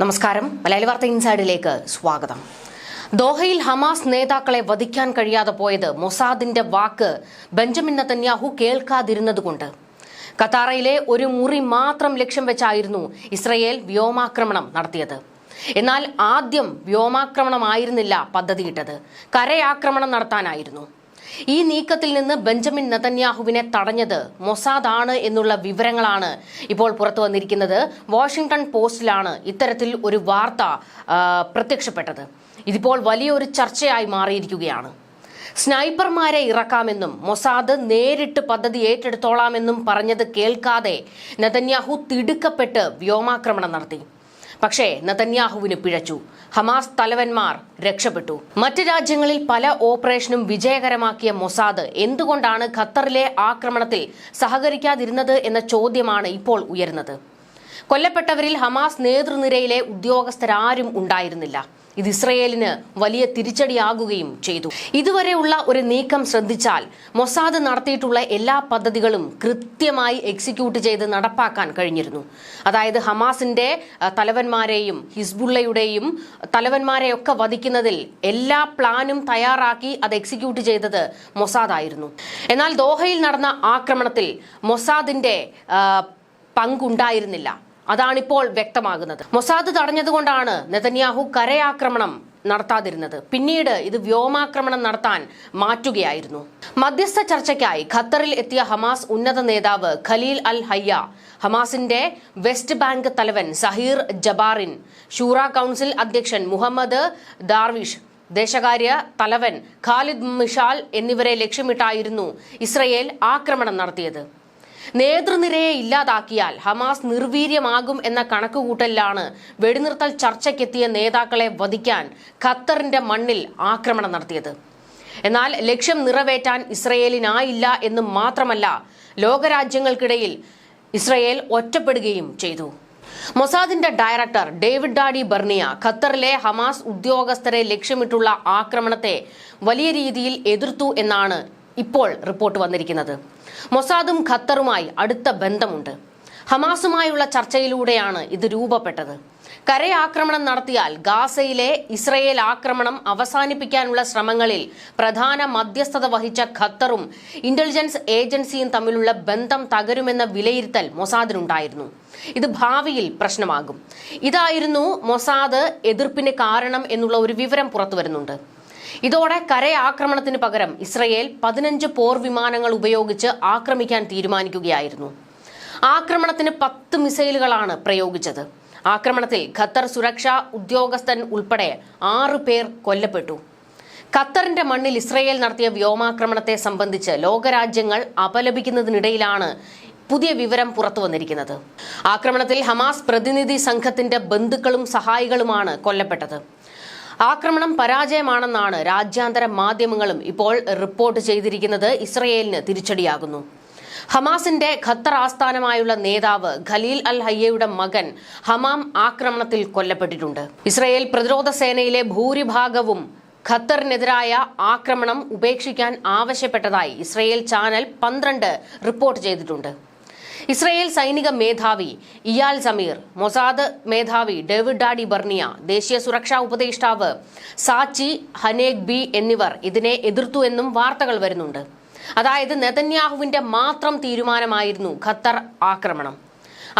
നമസ്കാരം. മലയാളി വാർത്ത ഇൻസൈഡിലേക്ക് സ്വാഗതം. ദോഹയിൽ ഹമാസ് നേതാക്കളെ വധിക്കാൻ കഴിയാതെ പോയത് മൊസാദിന്റെ വാക്ക് ബെഞ്ചമിൻ നത്തന്യാഹു കേൾക്കാതിരുന്നതുകൊണ്ട്. ഖത്താറയിലെ ഒരു മുറി മാത്രം ലക്ഷ്യം വെച്ചായിരുന്നു ഇസ്രയേൽ വ്യോമാക്രമണം നടത്തിയത്. എന്നാൽ ആദ്യം വ്യോമാക്രമണമായിരുന്നില്ല പദ്ധതിയിട്ടത്. കരയാക്രമണം നടത്താനായിരുന്നു. ഈ നീക്കത്തിൽ നിന്ന് ബെഞ്ചമിൻ നതന്യാഹുവിനെ തടഞ്ഞത് മൊസാദ് ആണ് എന്നുള്ള വിവരങ്ങളാണ് ഇപ്പോൾ പുറത്തു വന്നിരിക്കുന്നത്. വാഷിംഗ്ടൺ പോസ്റ്റിലാണ് ഇത്തരത്തിൽ ഒരു വാർത്ത പ്രത്യക്ഷപ്പെട്ടത്. ഇതിപ്പോൾ വലിയൊരു ചർച്ചയായി മാറിയിരിക്കുകയാണ്. സ്നൈപ്പർമാരെ ഇറക്കാമെന്നും മൊസാദ് നേരിട്ട് പദ്ധതി ഏറ്റെടുത്തോളാമെന്നും പറഞ്ഞത് കേൾക്കാതെ നതന്യാഹു തിടുക്കപ്പെട്ട് വ്യോമാക്രമണം നടത്തി. പക്ഷേ നതന്യാഹുവിന് പിഴച്ചു. ഹമാസ് തലവന്മാർ രക്ഷപ്പെട്ടു. മറ്റ് രാജ്യങ്ങളിൽ പല ഓപ്പറേഷനും വിജയകരമാക്കിയ മൊസാദ് എന്തുകൊണ്ടാണ് ഖത്തറിലെ ആക്രമണത്തിൽ സഹകരിക്കാതിരുന്നത് എന്ന ചോദ്യമാണ് ഇപ്പോൾ ഉയരുന്നത്. കൊല്ലപ്പെട്ടവരിൽ ഹമാസ് നേതൃനിരയിലെ ഉദ്യോഗസ്ഥരാരും ഉണ്ടായിരുന്നില്ല. ഇത് ഇസ്രയേലിന് വലിയ തിരിച്ചടിയാകുകയും ചെയ്തു. ഇതുവരെയുള്ള ഒരു നീക്കം ശ്രദ്ധിച്ചാൽ മൊസാദ് നടത്തിയിട്ടുള്ള എല്ലാ പദ്ധതികളും കൃത്യമായി എക്സിക്യൂട്ട് ചെയ്ത് നടപ്പാക്കാൻ കഴിഞ്ഞിരുന്നു. അതായത് ഹമാസിന്റെ തലവന്മാരെയും ഹിസ്ബുള്ളയുടെയും തലവന്മാരെയൊക്കെ വധിക്കുന്നതിൽ എല്ലാ പ്ലാനും തയ്യാറാക്കി അത് എക്സിക്യൂട്ട് ചെയ്തത് മൊസാദായിരുന്നു. എന്നാൽ ദോഹയിൽ നടന്ന ആക്രമണത്തിൽ മൊസാദിന്റെ പങ്കുണ്ടായിരുന്നില്ല. അതാണിപ്പോൾ വ്യക്തമാകുന്നത്. മൊസാദ് തടഞ്ഞതുകൊണ്ടാണ് നെതന്യാഹു കരയാക്രമണം നടത്താതിരുന്നത്. പിന്നീട് ഇത് വ്യോമാക്രമണം നടത്താൻ മാറ്റുകയായിരുന്നു. മധ്യസ്ഥ ചർച്ചയ്ക്കായി ഖത്തറിൽ എത്തിയ ഹമാസ് ഉന്നത നേതാവ് ഖലീൽ അൽ ഹയ്യ ഹമാസിന്റെ വെസ്റ്റ് ബാങ്ക് തലവൻ സഹീർ ജബാറിൻ ഷൂറ കൗൺസിൽ അധ്യക്ഷൻ മുഹമ്മദ് ദാർവിഷ് ദേശകാര്യ തലവൻ ഖാലിദ് മിഷാൽ എന്നിവരെ ലക്ഷ്യമിട്ടായിരുന്നു ഇസ്രയേൽ ആക്രമണം നടത്തിയത്. നേതൃനിരയെ ഇല്ലാതാക്കിയാൽ ഹമാസ് നിർവീര്യമാകും എന്ന കണക്കുകൂട്ടലിലാണ് വെടിനിർത്തൽ ചർച്ചയ്ക്കെത്തിയ നേതാക്കളെ വധിക്കാൻ ഖത്തറിന്റെ മണ്ണിൽ ആക്രമണം നടത്തിയത്. എന്നാൽ ലക്ഷ്യം നിറവേറ്റാൻ ഇസ്രയേലിനായില്ല എന്ന് മാത്രമല്ല ലോകരാജ്യങ്ങൾക്കിടയിൽ ഇസ്രയേൽ ഒറ്റപ്പെടുകയും ചെയ്തു. മൊസാദിന്റെ ഡയറക്ടർ ഡേവിഡ് ഡാഡി ബർണിയ ഖത്തറിലെ ഹമാസ് ഉദ്യോഗസ്ഥരെ ലക്ഷ്യമിട്ടുള്ള ആക്രമണത്തെ വലിയ രീതിയിൽ എതിർത്തു എന്നാണ് ഇപ്പോൾ റിപ്പോർട്ട് വന്നിരിക്കുന്നത്. മൊസാദും ഖത്തറുമായി അടുത്ത ബന്ധമുണ്ട്. ഹമാസുമായുള്ള ചർച്ചയിലൂടെയാണ് ഇത് രൂപപ്പെട്ടത്. കരയാക്രമണം നടത്തിയാൽ ഗാസയിലെ ഇസ്രയേൽ ആക്രമണം അവസാനിപ്പിക്കാനുള്ള ശ്രമങ്ങളിൽ പ്രധാന മധ്യസ്ഥത വഹിച്ച ഖത്തറും ഇന്റലിജൻസ് ഏജൻസിയും തമ്മിലുള്ള ബന്ധം തകരുമെന്ന വിലയിരുത്തൽ മൊസാദിനുണ്ടായിരുന്നു. ഇത് ഭാവിയിൽ പ്രശ്നമാകും. ഇതായിരുന്നു മൊസാദ് എതിർപ്പിന് കാരണം എന്നുള്ള ഒരു വിവരം പുറത്തു വരുന്നുണ്ട് ഇതോടെ കരയാക്രമണത്തിന് പകരം ഇസ്രയേൽ പതിനഞ്ച് പോർ വിമാനങ്ങൾ ഉപയോഗിച്ച് ആക്രമിക്കാൻ തീരുമാനിക്കുകയായിരുന്നു. ആക്രമണത്തിന് പത്ത് മിസൈലുകളാണ് പ്രയോഗിച്ചത്. ആക്രമണത്തിൽ ഖത്തർ സുരക്ഷാ ഉദ്യോഗസ്ഥൻ ഉൾപ്പെടെ ആറ് പേർ കൊല്ലപ്പെട്ടു. ഖത്തറിന്റെ മണ്ണിൽ ഇസ്രയേൽ നടത്തിയ വ്യോമാക്രമണത്തെ സംബന്ധിച്ച് ലോകരാജ്യങ്ങൾ അപലപിക്കുന്നതിനിടയിലാണ് പുതിയ വിവരം പുറത്തു വന്നിരിക്കുന്നത്. ആക്രമണത്തിൽ ഹമാസ് പ്രതിനിധി സംഘത്തിന്റെ ബന്ധുക്കളും സഹായികളുമാണ് കൊല്ലപ്പെട്ടത്. ആക്രമണം പരാജയമാണെന്നാണ് രാജ്യാന്തര മാധ്യമങ്ങളും ഇപ്പോൾ റിപ്പോർട്ട് ചെയ്തിരിക്കുന്നത്. ഇസ്രയേലിന് തിരിച്ചടിയാകുന്നു. ഹമാസിന്റെ ഖത്തർ ആസ്ഥാനമായുള്ള നേതാവ് ഖലീൽ അൽ ഹയ്യയുടെ മകൻ ഹമാം ആക്രമണത്തിൽ കൊല്ലപ്പെട്ടിട്ടുണ്ട്. ഇസ്രയേൽ പ്രതിരോധ സേനയിലെ ഭൂരിഭാഗവും ഖത്തറിനെതിരായ ആക്രമണം ഉപേക്ഷിക്കാൻ ആവശ്യപ്പെട്ടതായി ഇസ്രയേൽ ചാനൽ പന്ത്രണ്ട് റിപ്പോർട്ട് ചെയ്തിട്ടുണ്ട്. ഇസ്രയേൽ സൈനിക മേധാവി ഇയാൽ സമീർ മൊസാദ് മേധാവി ഡേവിഡ് ഡാഡി ബർണിയ ദേശീയ സുരക്ഷാ ഉപദേഷ്ടാവ് സാച്ചി ഹനേഗ് ബി എന്നിവർ ഇതിനെ എതിർത്തു എന്നും വാർത്തകൾ വരുന്നുണ്ട്. അതായത് നെതന്യാഹുവിന്റെ മാത്രം തീരുമാനമായിരുന്നു ഖത്തർ ആക്രമണം.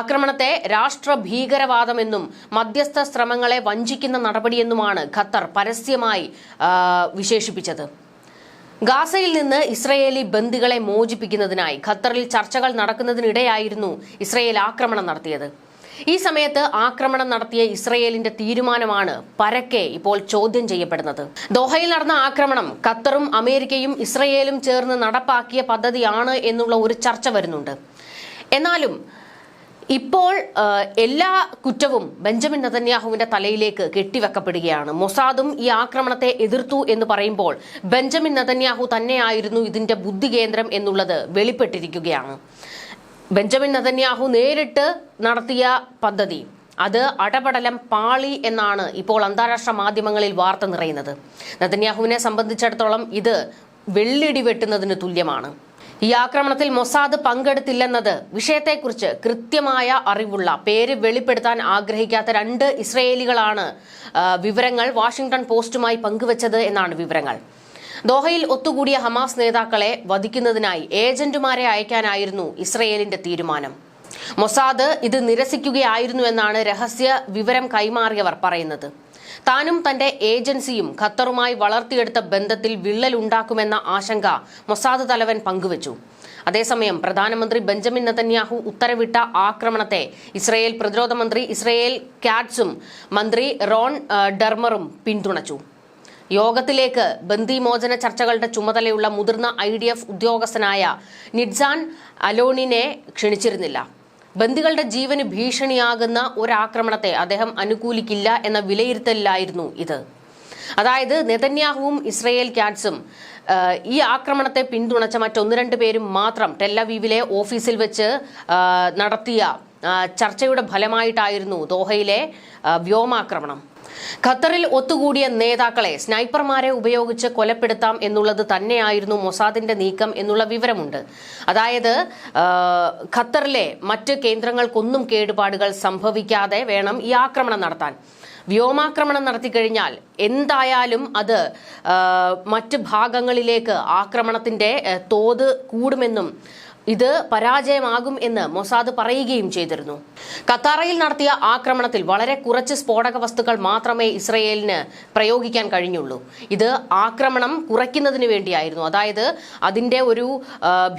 ആക്രമണത്തെ രാഷ്ട്ര ഭീകരവാദമെന്നും മധ്യസ്ഥ ശ്രമങ്ങളെ വഞ്ചിക്കുന്ന നടപടിയെന്നുമാണ് ഖത്തർ പരസ്യമായി വിശേഷിപ്പിച്ചത്. ഗാസയിൽ നിന്ന് ഇസ്രയേലി ബന്ദികളെ മോചിപ്പിക്കുന്നതിനായി ഖത്തറിൽ ചർച്ചകൾ നടക്കുന്നതിനിടെയായിരുന്നു ഇസ്രയേൽ ആക്രമണം നടത്തിയത്. ഈ സമയത്ത് ആക്രമണം നടത്തിയ ഇസ്രയേലിന്റെ തീരുമാനമാണ് പരക്കെ ഇപ്പോൾ ചോദ്യം ചെയ്യപ്പെടുന്നത്. ദോഹയിൽ നടന്ന ആക്രമണം ഖത്തറും അമേരിക്കയും ഇസ്രയേലും ചേർന്ന് നടപ്പാക്കിയ പദ്ധതിയാണ് എന്നുള്ള ഒരു ചർച്ച വരുന്നുണ്ട്. എന്നാലും ഇപ്പോൾ എല്ലാ കുറ്റവും ബെഞ്ചമിൻ നതന്യാഹുവിന്റെ തലയിലേക്ക് കെട്ടിവെക്കപ്പെടുകയാണ്. മൊസാദും ഈ ആക്രമണത്തെ എതിർത്തു എന്ന് പറയുമ്പോൾ ബെഞ്ചമിൻ നതന്യാഹു തന്നെയായിരുന്നു ഇതിന്റെ ബുദ്ധി കേന്ദ്രം എന്നുള്ളത് വെളിപ്പെട്ടിരിക്കുകയാണ്. ബെഞ്ചമിൻ നതന്യാഹു നേരിട്ട് നടത്തിയ പദ്ധതി അത് അടപടലം പാളി എന്നാണ് ഇപ്പോൾ അന്താരാഷ്ട്ര മാധ്യമങ്ങളിൽ വാർത്ത നിറയുന്നത്. നതന്യാഹുവിനെ സംബന്ധിച്ചിടത്തോളം ഇത് വെള്ളിടി വെട്ടുന്നതിന് തുല്യമാണ്. ഈ ആക്രമണത്തിൽ മൊസാദ് പങ്കെടുത്തില്ലെന്നത് വിഷയത്തെക്കുറിച്ച് കൃത്യമായ അറിവുള്ള പേര് വെളിപ്പെടുത്താൻ ആഗ്രഹിക്കാത്ത രണ്ട് ഇസ്രയേലികളാണ് വിവരങ്ങൾ വാഷിംഗ്ടൺ പോസ്റ്റുമായി പങ്കുവച്ചത് എന്നാണ് വിവരങ്ങൾ. ദോഹയിൽ ഒത്തുകൂടിയ ഹമാസ് നേതാക്കളെ വധിക്കുന്നതിനായി ഏജന്റുമാരെ അയക്കാനായിരുന്നു ഇസ്രയേലിന്റെ തീരുമാനം. മൊസാദ് ഇത് നിരസിക്കുകയായിരുന്നു എന്നാണ് രഹസ്യ വിവരം കൈമാറിയവർ പറയുന്നത്. താനും തന്റെ ഏജൻസിയും ഖത്തറുമായി വളർത്തിയെടുത്ത ബന്ധത്തിൽ വിള്ളലുണ്ടാക്കുമെന്ന ആശങ്ക മൊസാദ് തലവൻ പങ്കുവച്ചു. അതേസമയം പ്രധാനമന്ത്രി ബെഞ്ചമിൻ നെതന്യാഹു ഉത്തരവിട്ട ആക്രമണത്തെ ഇസ്രയേൽ പ്രതിരോധ മന്ത്രി ഇസ്രയേൽ കാറ്റ്സും മന്ത്രി റോൺ ഡെർമറും പിന്തുണച്ചു. യോഗത്തിലേക്ക് ബന്ദിമോചന ചർച്ചകളുടെ ചുമതലയുള്ള മുതിർന്ന ഐ ഉദ്യോഗസ്ഥനായ നിഡ്സാൻ അലോണിനെ ക്ഷണിച്ചിരുന്നില്ല. ബന്ദികളുടെ ജീവന് ഭീഷണിയാകുന്ന ഒരാക്രമണത്തെ അദ്ദേഹം അനുകൂലിക്കില്ല എന്ന വിലയിരുത്തലിലായിരുന്നു ഇത്. അതായത് നെതന്യാഹുവും ഇസ്രയേൽ ക്യാറ്റ്സും ഈ ആക്രമണത്തെ പിന്തുണച്ച മറ്റൊന്ന് രണ്ട് പേരും മാത്രം ടെല്ലവീവിലെ ഓഫീസിൽ വെച്ച് നടത്തിയ ചർച്ചയുടെ ഫലമായിട്ടായിരുന്നു ദോഹയിലെ വ്യോമാക്രമണം. ഖത്തറിൽ ഒത്തുകൂടിയ നേതാക്കളെ സ്നൈപ്പർമാരെ ഉപയോഗിച്ച് കൊലപ്പെടുത്താം എന്നുള്ളത് തന്നെയായിരുന്നു മൊസാദിന്റെ നീക്കം എന്നുള്ള വിവരമുണ്ട്. അതായത് ഖത്തറിലെ മറ്റ് കേന്ദ്രങ്ങൾക്കൊന്നും കേടുപാടുകൾ സംഭവിക്കാതെ വേണം ഈ ആക്രമണം നടത്താൻ. വ്യോമാക്രമണം നടത്തിക്കഴിഞ്ഞാൽ എന്തായാലും അത് മറ്റ് ഭാഗങ്ങളിലേക്ക് ആക്രമണത്തിന്റെ തോത് കൂടുമെന്നും ഇത് പരാജയമാകും എന്ന് മൊസാദ് പറയുകയും ചെയ്തിരുന്നു. ഖത്താറയിൽ നടത്തിയ ആക്രമണത്തിൽ വളരെ കുറച്ച് സ്ഫോടക വസ്തുക്കൾ മാത്രമേ ഇസ്രയേലിന് പ്രയോഗിക്കാൻ കഴിഞ്ഞുള്ളൂ. ഇത് ആക്രമണം കുറയ്ക്കുന്നതിന് വേണ്ടിയായിരുന്നു. അതായത് അതിന്റെ ഒരു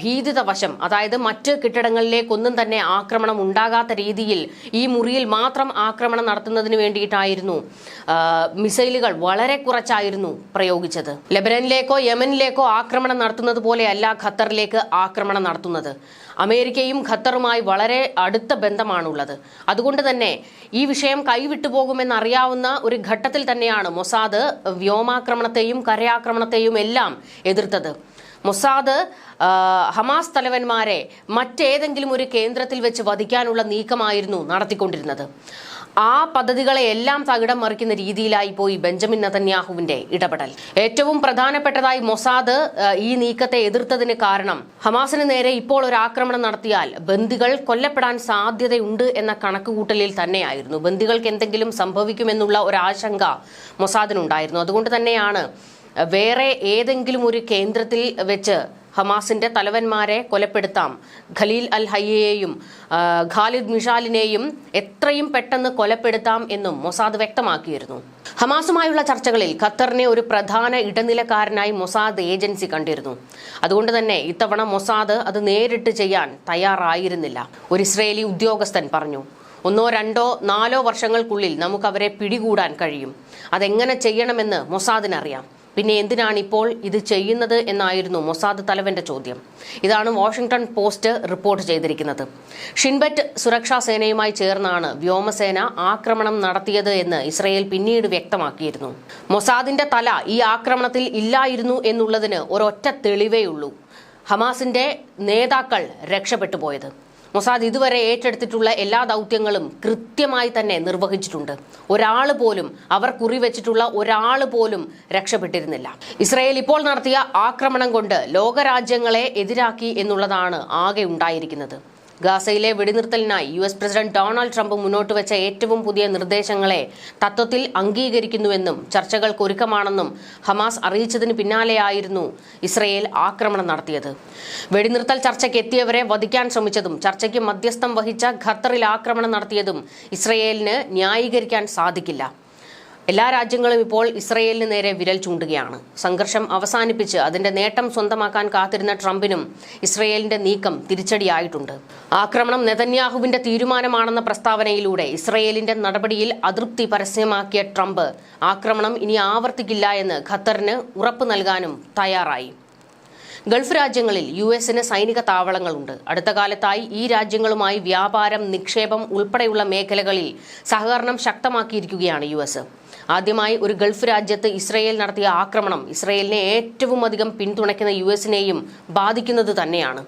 ഭീതിത വശം അതായത് മറ്റ് കെട്ടിടങ്ങളിലേക്കൊന്നും തന്നെ ആക്രമണം ഉണ്ടാകാത്ത രീതിയിൽ ഈ മുറിയിൽ മാത്രം ആക്രമണം നടത്തുന്നതിന് വേണ്ടിയിട്ടായിരുന്നു മിസൈലുകൾ വളരെ കുറച്ചായിരുന്നു പ്രയോഗിച്ചത്. ലെബനനിലേക്കോ യമനിലേക്കോ ആക്രമണം നടത്തുന്നത് പോലെയല്ല ഖത്തറിലേക്ക് ആക്രമണം നടത്തുന്നത്. അമേരിക്കയും ഖത്തറുമായി വളരെ അടുത്ത ബന്ധമാണുള്ളത്. അതുകൊണ്ട് തന്നെ ഈ വിഷയം കൈവിട്ടു പോകുമെന്നറിയാവുന്ന ഒരു ഘട്ടത്തിൽ തന്നെയാണ് മൊസാദ് വ്യോമാക്രമണത്തെയും കരയാക്രമണത്തെയും എല്ലാം എതിർത്തത്. മൊസാദ് ഹമാസ് തലവന്മാരെ മറ്റേതെങ്കിലും ഒരു കേന്ദ്രത്തിൽ വെച്ച് വധിക്കാനുള്ള നീക്കമായിരുന്നു നടത്തിക്കൊണ്ടിരുന്നത്. ആ പദ്ധതികളെ എല്ലാം തകിടം മറിക്കുന്ന രീതിയിലായി പോയി ബെഞ്ചമിൻ നതന്യാഹുവിന്റെ ഇടപെടൽ. ഏറ്റവും പ്രധാനപ്പെട്ടതായി മൊസാദ് ഈ നീക്കത്തെ എതിർത്തതിന് കാരണം ഹമാസിന് നേരെ ഇപ്പോൾ ഒരു ആക്രമണം നടത്തിയാൽ ബന്ദികൾ കൊല്ലപ്പെടാൻ സാധ്യതയുണ്ട് എന്ന കണക്കുകൂട്ടലിൽ തന്നെയായിരുന്നു. ബന്ദികൾക്ക് എന്തെങ്കിലും സംഭവിക്കുമെന്നുള്ള ഒരു ആശങ്ക മൊസാദിനുണ്ടായിരുന്നു. അതുകൊണ്ട് തന്നെയാണ് വേറെ ഏതെങ്കിലും ഒരു കേന്ദ്രത്തിൽ വെച്ച് ഹമാസിന്റെ തലവന്മാരെ കൊലപ്പെടുത്താം. ഖലീൽ അൽ ഹയ്യയെയും ഖാലിദ് മിഷാലിനെയും എത്രയും പെട്ടെന്ന് കൊലപ്പെടുത്താം എന്നും മൊസാദ് വ്യക്തമാക്കിയിരുന്നു. ഹമാസുമായുള്ള ചർച്ചകളിൽ ഖത്തറിനെ ഒരു പ്രധാന ഇടനിലക്കാരനായി മൊസാദ് ഏജൻസി കണ്ടിരുന്നു. അതുകൊണ്ട് തന്നെ ഇത്തവണ മൊസാദ് അത് നേരിട്ട് ചെയ്യാൻ തയ്യാറായിരുന്നില്ല. ഒരു ഇസ്രയേലി ഉദ്യോഗസ്ഥൻ പറഞ്ഞു ഒന്നോ രണ്ടോ നാലോ വർഷങ്ങൾക്കുള്ളിൽ നമുക്ക് അവരെ പിടികൂടാൻ കഴിയും. അതെങ്ങനെ ചെയ്യണമെന്ന് മൊസാദിനറിയാം. പിന്നെ എന്തിനാണ് ഇപ്പോൾ ഇത് ചെയ്യുന്നത് എന്നായിരുന്നു മൊസാദ് തലവന്റെ ചോദ്യം. ഇതാണ് വാഷിംഗ്ടൺ പോസ്റ്റ് റിപ്പോർട്ട് ചെയ്തിരിക്കുന്നത്. ഷിൻബറ്റ് സുരക്ഷാ സേനയുമായി ചേർന്നാണ് വ്യോമസേന ആക്രമണം നടത്തിയത് എന്ന് ഇസ്രയേൽ പിന്നീട് വ്യക്തമാക്കിയിരുന്നു. മൊസാദിന്റെ തല ഈ ആക്രമണത്തിൽ ഇല്ലായിരുന്നു എന്നുള്ളതിന് ഒരൊറ്റ തെളിവേയുള്ളൂ ഹമാസിന്റെ നേതാക്കൾ രക്ഷപ്പെട്ടു പോയത്. മൊസാദ് ഇതുവരെ ഏറ്റെടുത്തിട്ടുള്ള എല്ലാ ദൗത്യങ്ങളും കൃത്യമായി തന്നെ നിർവഹിച്ചിട്ടുണ്ട്. ഒരാൾ പോലും അവർ കുറിവെച്ചിട്ടുള്ള ഒരാൾ പോലും രക്ഷപ്പെട്ടിരുന്നില്ല. ഇസ്രയേൽ ഇപ്പോൾ നടത്തിയ ആക്രമണം കൊണ്ട് ലോകരാജ്യങ്ങളെ എതിരാക്കി എന്നുള്ളതാണ് ആകെ ഉണ്ടായിരിക്കുന്നത്. ഗാസയിലെ വെടിനിർത്തലിനായി U S president Donald Trump മുന്നോട്ട് വെച്ച ഏറ്റവും പുതിയ നിർദ്ദേശങ്ങളെ തത്വത്തിൽ അംഗീകരിക്കുന്നുവെന്നും ചർച്ചകൾക്ക് ഒരുക്കമാണെന്നും ഹമാസ് അറിയിച്ചതിന് പിന്നാലെയായിരുന്നു ഇസ്രയേൽ ആക്രമണം നടത്തിയത്. വെടിനിർത്തൽ ചർച്ചയ്ക്ക് എത്തിയവരെ വധിക്കാൻ ശ്രമിച്ചതും ചർച്ചയ്ക്ക് മധ്യസ്ഥം വഹിച്ച ഖത്തറിൽ ആക്രമണം നടത്തിയതും ഇസ്രയേലിന് ന്യായീകരിക്കാൻ സാധിക്കില്ല. എല്ലാ രാജ്യങ്ങളും ഇപ്പോൾ ഇസ്രയേലിന് നേരെ വിരൽ ചൂണ്ടുകയാണ്. സംഘർഷം അവസാനിപ്പിച്ച് അതിന്റെ നേട്ടം സ്വന്തമാക്കാൻ കാത്തിരുന്ന ട്രംപിനും ഇസ്രയേലിന്റെ നീക്കം തിരിച്ചടിയായിട്ടുണ്ട്. ആക്രമണം നെതന്യാഹുവിന്റെ തീരുമാനമാണെന്ന പ്രസ്താവനയിലൂടെ ഇസ്രയേലിന്റെ നടപടിയിൽ അതൃപ്തി പരസ്യമാക്കിയ ട്രംപ് ആക്രമണം ഇനി ആവർത്തിക്കില്ല എന്ന് ഖത്തറിന് ഉറപ്പ് നൽകാനും തയ്യാറായി. ഗൾഫ് രാജ്യങ്ങളിൽ യു എസിന് സൈനിക താവളങ്ങളുണ്ട്. അടുത്ത കാലത്തായി ഈ രാജ്യങ്ങളുമായി വ്യാപാരം നിക്ഷേപം ഉൾപ്പെടെയുള്ള മേഖലകളിൽ സഹകരണം ശക്തമാക്കിയിരിക്കുകയാണ് യു എസ്. ആദ്യമായി ഒരു ഗൾഫ് രാജ്യത്ത് ഇസ്രയേൽ നടത്തിയ ആക്രമണം ഇസ്രയേലിനെ ഏറ്റവും അധികം പിന്തുണയ്ക്കുന്ന യു എസിനെയും ബാധിക്കുന്നത് തന്നെയാണ്.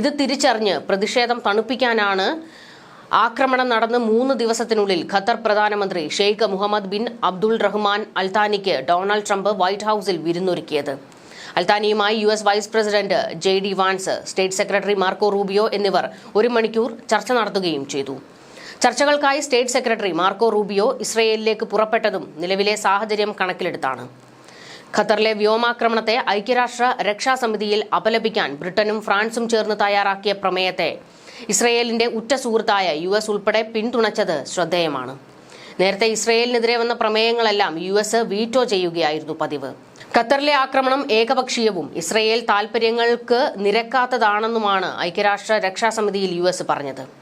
ഇത് തിരിച്ചറിഞ്ഞ് പ്രതിഷേധം തണുപ്പിക്കാനാണ് ആക്രമണം നടന്ന് മൂന്ന് ദിവസത്തിനുള്ളിൽ ഖത്തർ പ്രധാനമന്ത്രി Sheikh Mohammed bin Abdul Rahman അൽത്താനിക്ക് Donald Trump White ഹൌസിൽ വിരുന്നൊരുക്കിയത്. അൽത്താനിയുമായി U S vice president J D Vance state secretary Marco Rubio എന്നിവർ ഒരു മണിക്കൂർ ചർച്ച നടത്തുകയും ചെയ്തു. ചർച്ചകൾക്കായി സ്റ്റേറ്റ് സെക്രട്ടറി മാർക്കോ റൂബിയോ ഇസ്രയേലിലേക്ക് പുറപ്പെട്ടതും നിലവിലെ സാഹചര്യം കണക്കിലെടുത്താണ്. ഖത്തറിലെ വ്യോമാക്രമണത്തെ ഐക്യരാഷ്ട്ര രക്ഷാസമിതിയിൽ അപലപിക്കാൻ ബ്രിട്ടനും ഫ്രാൻസും ചേർന്ന് തയ്യാറാക്കിയ പ്രമേയത്തെ ഇസ്രയേലിന്റെ ഉറ്റ സുഹൃത്തായ യു എസ് ഉൾപ്പെടെ പിന്തുണച്ചത് ശ്രദ്ധേയമാണ്. നേരത്തെ ഇസ്രയേലിനെതിരെ വന്ന പ്രമേയങ്ങളെല്ലാം യു എസ് വീറ്റോ ചെയ്യുകയായിരുന്നു പതിവ്. ഖത്തറിലെ ആക്രമണം ഏകപക്ഷീയവും ഇസ്രയേൽ താൽപര്യങ്ങൾക്ക് നിരക്കാത്തതാണെന്നുമാണ് ഐക്യരാഷ്ട്ര രക്ഷാസമിതിയിൽ യു എസ് പറഞ്ഞത്.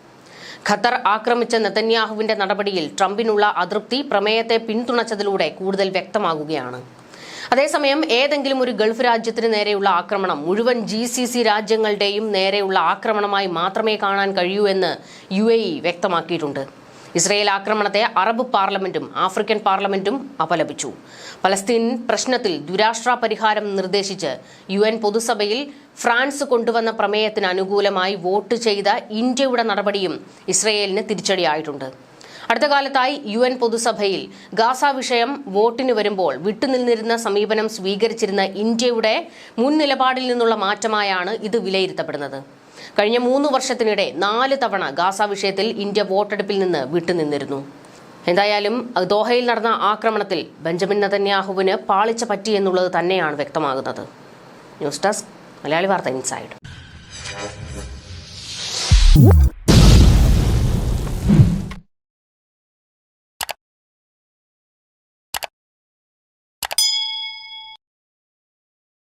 ഖത്തർ ആക്രമിച്ച നെതന്യാഹുവിന്റെ നടപടിയിൽ ട്രംപിനുള്ള അതൃപ്തി പ്രമേയത്തെ പിന്തുണച്ചതിലൂടെ കൂടുതൽ വ്യക്തമാകുകയാണ്. അതേസമയം ഏതെങ്കിലും ഒരു ഗൾഫ് രാജ്യത്തിന് നേരെയുള്ള ആക്രമണം മുഴുവൻ ജി സി സി രാജ്യങ്ങളുടെയും നേരെയുള്ള ആക്രമണമായി മാത്രമേ കാണാൻ കഴിയൂ എന്ന് യു വ്യക്തമാക്കിയിട്ടുണ്ട്. ഇസ്രയേൽ ആക്രമണത്തെ അറബ് പാർലമെന്റും ആഫ്രിക്കൻ പാർലമെന്റും അപലപിച്ചു. പലസ്തീൻ പ്രശ്നത്തിൽ ദുരാഷ്ട്ര പരിഹാരം നിർദ്ദേശിച്ച് യു എൻ പൊതുസഭയിൽ ഫ്രാൻസ് കൊണ്ടുവന്ന പ്രമേയത്തിന് അനുകൂലമായി വോട്ട് ചെയ്ത ഇന്ത്യയുടെ നടപടിയും ഇസ്രയേലിന് തിരിച്ചടിയായിട്ടുണ്ട്. അടുത്ത കാലത്തായി യു എൻ പൊതുസഭയിൽ ഗാസ വിഷയം വോട്ടിന് വരുമ്പോൾ വിട്ടുനിന്നിരുന്ന സമീപനം സ്വീകരിച്ചിരുന്ന ഇന്ത്യയുടെ മുൻ നിലപാടിൽ നിന്നുള്ള മാറ്റമായാണ് ഇത് വിലയിരുത്തപ്പെടുന്നത്. കഴിഞ്ഞ മൂന്ന് വർഷത്തിനിടെ നാല് തവണ ഗാസ വിഷയത്തിൽ ഇന്ത്യ വോട്ടെടുപ്പിൽ നിന്ന് വിട്ടുനിന്നിരുന്നു. എന്തായാലും ദോഹയിൽ നടന്ന ആക്രമണത്തിൽ ബെഞ്ചമിൻ നതന്യാഹുവിന് പാളിച്ച പറ്റിയെന്നുള്ളത് തന്നെയാണ് വ്യക്തമാകുന്നത്. ന്യൂസ് ഡെസ്ക് മലയാളി വാർത്ത ഇൻസൈഡ്.